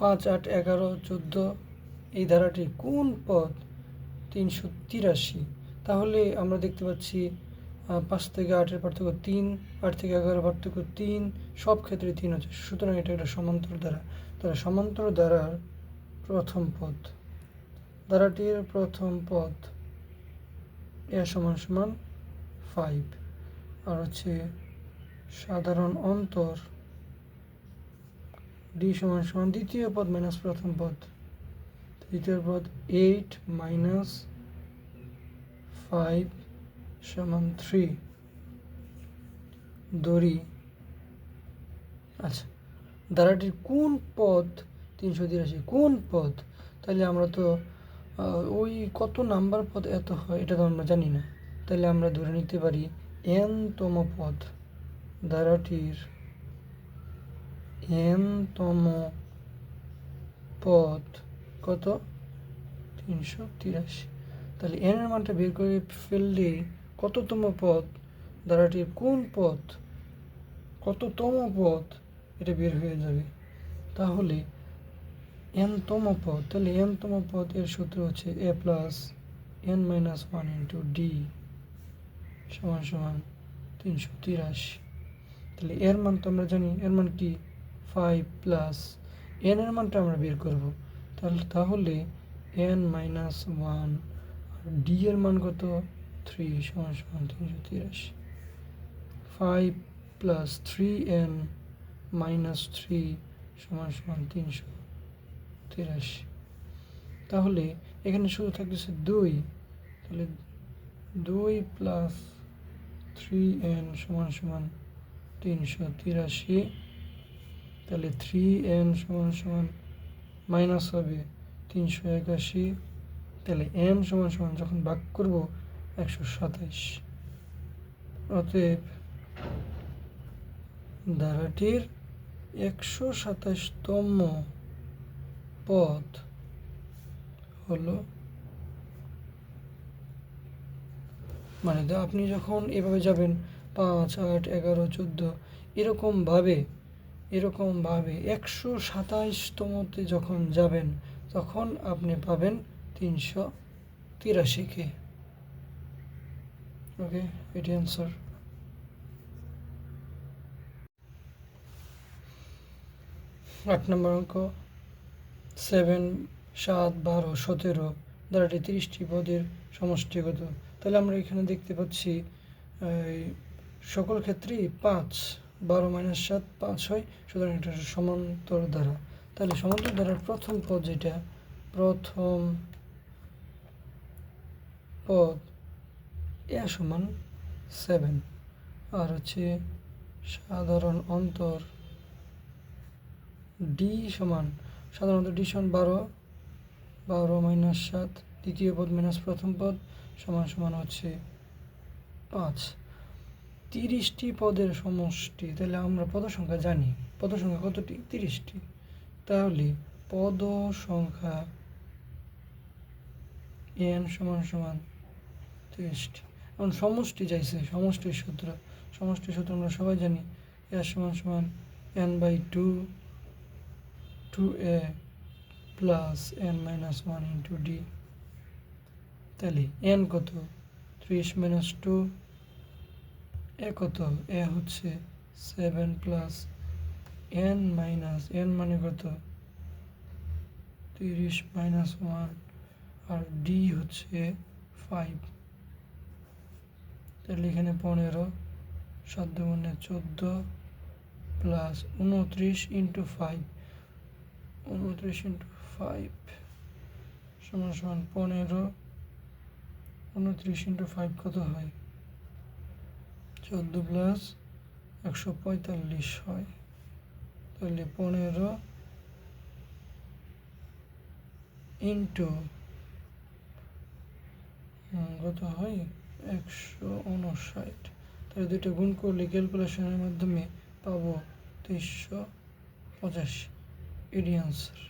পাঁচ আট এগারো চোদ্দ এই ধারাটি কোন পদ তিনশো তিরাশি। তাহলে আমরা দেখতে পাচ্ছি পাঁচ থেকে আটের পার্থক্য তিন, আট থেকে এগারো পার্থক্য তিন, সব ক্ষেত্রে তিন হচ্ছে। সুতরাং এটা একটা সমান্তর দ্বারা তাহলে সমান্তর দ্বারার প্রথম পদ ধারাটির প্রথম পদ এ সমান সমান ফাইভ আর হচ্ছে সাধারণ অন্তর ডি সমান সমান দ্বিতীয় পদ মাইনাস প্রথম পদ। তৃতীয় পদ এইট মাইনাস ফাইভ সমান থ্রি দড়ি। আচ্ছা ধারাটির কোন পদ তিনশো তিরাশি? কোন পদ? তাহলে আমরা তো ওই কত নাম্বার পদ এত হয়, এটা তো আমরা জানি না। তাহলে আমরা ধরে নিতে পারি এন তম পদ। ধারাটির এন তম পদ কত? তিনশো তিরাশি। তাহলে এর মানটা বের করে ফেললে কততম পদ? ধারাটির কোন পদ? কততম পদ? এটা বের হয়ে যাবে। তাহলে এন তম পদ, তাহলে এন তম পদ এর সূত্র হচ্ছে A plus N minus one into D সমান সমান তিনশো তিরাশি। তাহলে এর মান তো আমরা জানি, এর মান কি? ফাইভ প্লাস এন এর মানটা আমরা বের করব। তাহলে তাহলে এন মাইনাস ওয়ান ডি এর মান কত? থ্রি সমান সমান তিনশো তিরাশি। Five plus three N minus three সমান সমান তিনশো তিরাশি। তাহলে, এখানে শুধু থাকতেছে দুই। তাহলে দুই প্লাস থ্রি এন সমান সমান তিনশো তিরাশি। তাহলে থ্রি এন সমান সমান মাইনাস হবে তিনশো একাশি। তাহলে এন সমান সমান যখন ভাগ করব একশো সাতাইশ। অতএব ধারাটির একশো সাতাশতম পদ হলো মানে আপনি যখন এভাবে যাবেন পাঁচ, আট, এগারো, চোদ্দ, এরকমভাবে এরকমভাবে একশো সাতাইশতমতে যখন যাবেন, তখন আপনি পাবেন তিনশো তিরাশিকে। ওকে এটি অ্যান্সার আট নম্বর অঙ্ক। সেভেন সাত, বারো, সতেরো দ্বারাটি তিরিশটি পদের সমষ্টিগত। তাহলে আমরা এখানে দেখতে পাচ্ছি সকল ক্ষেত্রেই পাঁচ। বারো মাইনাস সাত, পাঁচ হয়, সুতরাং এটা সমান্তর দ্বারা তাহলে সমান্তর দ্বারার প্রথম পদ যেটা, প্রথম পদ এ সমান সেভেন আর হচ্ছে সাধারণ অন্তর ডি সমান সাধারণত ডি সমান বারো বারো মাইনাস সাত, দ্বিতীয় পদ মাইনাস প্রথম পদ সমান সমান হচ্ছে পাঁচ। তিরিশটি পদের সমষ্টি, তাহলে আমরা পদ সংখ্যা জানি। পদ সংখ্যা কতটি? তিরিশটি। তাহলে পদ সংখ্যা এন সমান সমান তিরিশটি এখন সমষ্টি চাইছে, সমষ্টির সূত্র। সমষ্টির সূত্র আমরা সবাই জানি এর সমান সমান N by two two A plus N minus one into D. তাহলে এন কত? ত্রিশ মাইনাস টু এ কত? এ হচ্ছে seven plus N minus N মানে কত? তিরিশ মাইনাস ওয়ান আর ডি হচ্ছে ফাইভ তাহলে এখানে পনেরো, সাত মানে চোদ্দ প্লাস উনত্রিশ ইন্টু ফাইভ উনত্রিশ ইন্টু ফাইভ সমান সমান পনেরো, উনত্রিশ ইন্টু ফাইভ কত হয়? চোদ্দ প্লাস একশো পঁয়তাল্লিশ হয়। তাহলে পনেরো ইন্টু কত হয়? একশো উনষাট। তাহলে দুইটা গুণ করলে ক্যালকুলেশনের মাধ্যমে পাবো তেইশশো পঁচাশি। এডি আনসার